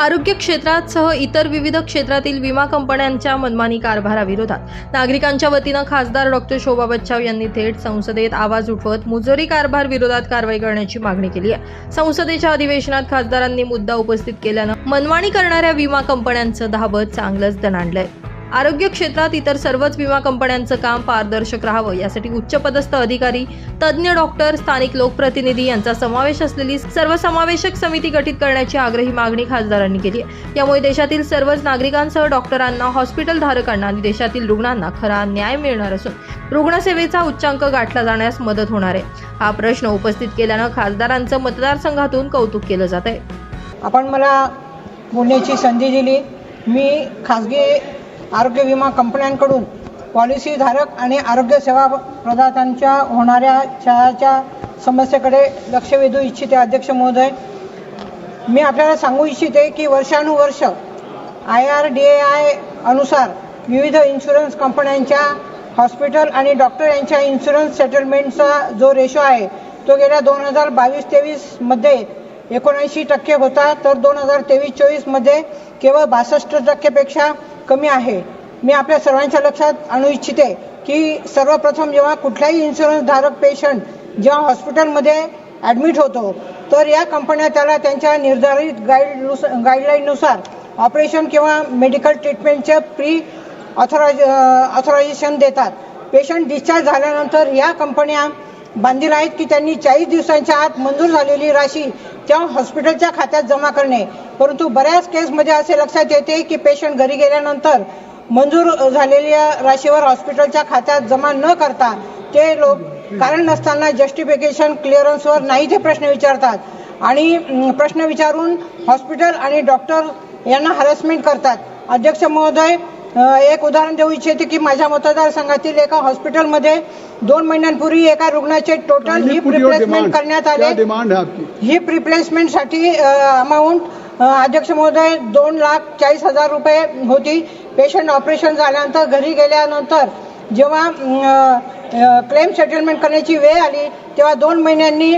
आरोग्य क्षेत्रात सह इतर विविध क्षेत्रातील विमा कंपन्यांच्या मनमानी कारभाराविरोधात. नागरिकांच्या वतीनं खासदार डॉक्टर शोभा बच्चाव यांनी थेट संसदेत आवाज उठवत मुजोरी कारभार विरोधात कारवाई करण्याची मागणी केली आहे. संसदेच्या अधिवेशनात खासदारांनी मुद्दा उपस्थित केल्यानं मनमानी करणाऱ्या विमा कंपन्यांचं धाबत चांगलंच दणाणलंय. आरोग्य क्षेत्रात इतर सर्वच विमा कंपन्यांचं काम पारदर्शक राहावं यासाठी उच्चपदस्थ अधिकारी तज्ज्ञ डॉक्टर स्थानिक लोकप्रतिनिधी यांचा समावेश असलेली सर्वसमावेशक समिती गठीत करण्याची आग्रही मागणी खासदारांनी केली आहे. यामुळे देशातील सर्वच नागरिकांसह डॉक्टरांना हॉस्पिटल धारकांना आणि देशातील रुग्णांना खरा न्याय मिळणार असून रुग्णसेवेचा उच्चांक गाठला जाण्यास मदत होणार आहे. हा प्रश्न उपस्थित केल्यानं खासदारांचं मतदारसंघातून कौतुक केलं जात आहे आपण मला बोलण्याची संधी दिली. मी खासगी आरोग्य विमा कंपन्यांकडून पॉलिसीधारक आणि आरोग्य सेवा प्रदात्यांच्या होणाऱ्या छळाच्या समस्येकडे लक्ष वेधू इच्छिते अध्यक्ष महोदय. मी आपल्याला सांगू इच्छिते की वर्षानुवर्ष I R D A I अनुसार विविध इन्शुरन्स कंपन्यांच्या हॉस्पिटल आणि डॉक्टर यांच्या इन्शुरन्स सेटलमेंटचा जो रेशो आहे तो गेल्या दोन हजार बावीस तेवीसमध्ये एकोणऐंशी टक्के होता तर दोन हजार तेवीस चोवीसमध्ये केवळ बासष्ट टक्केपेक्षा कमी आहे. मी आपल्या सर्वांच्या लक्षात आणू इच्छिते की सर्वप्रथम जेव्हा कुठलाही इन्शुरन्स धारक पेशंट जेव्हा हॉस्पिटलमध्ये ॲडमिट होतो तर या कंपन्या त्याला त्यांच्या निर्धारित गाईड गाईडलाईननुसार ऑपरेशन किंवा मेडिकल ट्रीटमेंटचे प्री ऑथरायझ ऑथोरायझेशन देतात. पेशंट डिस्चार्ज झाल्यानंतर या कंपन्या बांधील आहेत की त्यांनी चाळीस दिवसांच्या आत मंजूर झालेली राशी त्या हॉस्पिटलच्या खात्यात जमा करणे. परंतु बऱ्याच केसमध्ये असे लक्षात येते की पेशंट घरी गेल्यानंतर मंजूर झालेल्या राशीवर हॉस्पिटलच्या खात्यात जमा न करता ते लोक कारण नसताना जस्टिफिकेशन क्लिअरन्सवर नाही ते प्रश्न विचारतात. आणि प्रश्न विचारून हॉस्पिटल आणि डॉक्टर यांना हॅरेसमेंट करतात. अध्यक्ष महोदय एक उदाहरण देऊ इच्छिते की माझ्या मतदारसंघातील एका हॉस्पिटलमध्ये दोन महिन्यांपूर्वी एका रुग्णाचे टोटल हिप रिप्लेसमेंट करण्यात आले. डिमांड हिप रिप्लेसमेंटसाठी अमाऊंट अध्यक्ष महोदय दोन लाख चाळीस हजार रुपये होती. पेशंट ऑपरेशन झाल्यानंतर घरी गेल्यानंतर जेव्हा क्लेम सेटलमेंट करण्याची वेळ आली तेव्हा दोन महिन्यांनी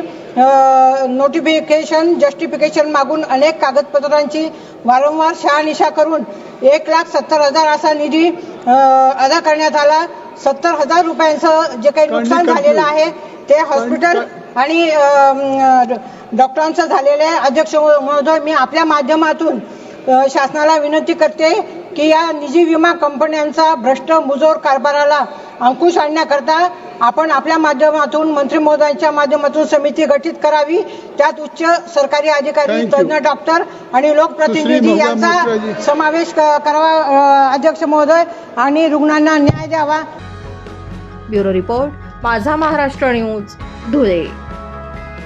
नोटिफिकेशन जस्टिफिकेशन मागून अनेक कागदपत्रांची वारंवार शहानिशा करून एक लाख सत्तर हजार असा निधी अदा करण्यात आला. सत्तर हजार रुपयांचं जे काही नुकसान झालेलं आहे ते हॉस्पिटल आणि डॉक्टरांचं झालेलं आहे अध्यक्ष महोदय मी आपल्या माध्यमातून शासनाला विनंती करते की या निजी विमा कंपन्यांचा भ्रष्ट मुजोर कारभाराला अंकुश आणण्याकरता आपण आपल्या माध्यमातून मंत्री महोदयांच्या माध्यमातून समिती गठीत करावी त्यात उच्च सरकारी अधिकारी. तज्ज्ञ डॉक्टर आणि लोकप्रतिनिधी यांचा. समावेश करावा अध्यक्ष महोदय आणि रुग्णांना न्याय द्यावा ब्युरो रिपोर्ट माझा महाराष्ट्र न्यूज धुळे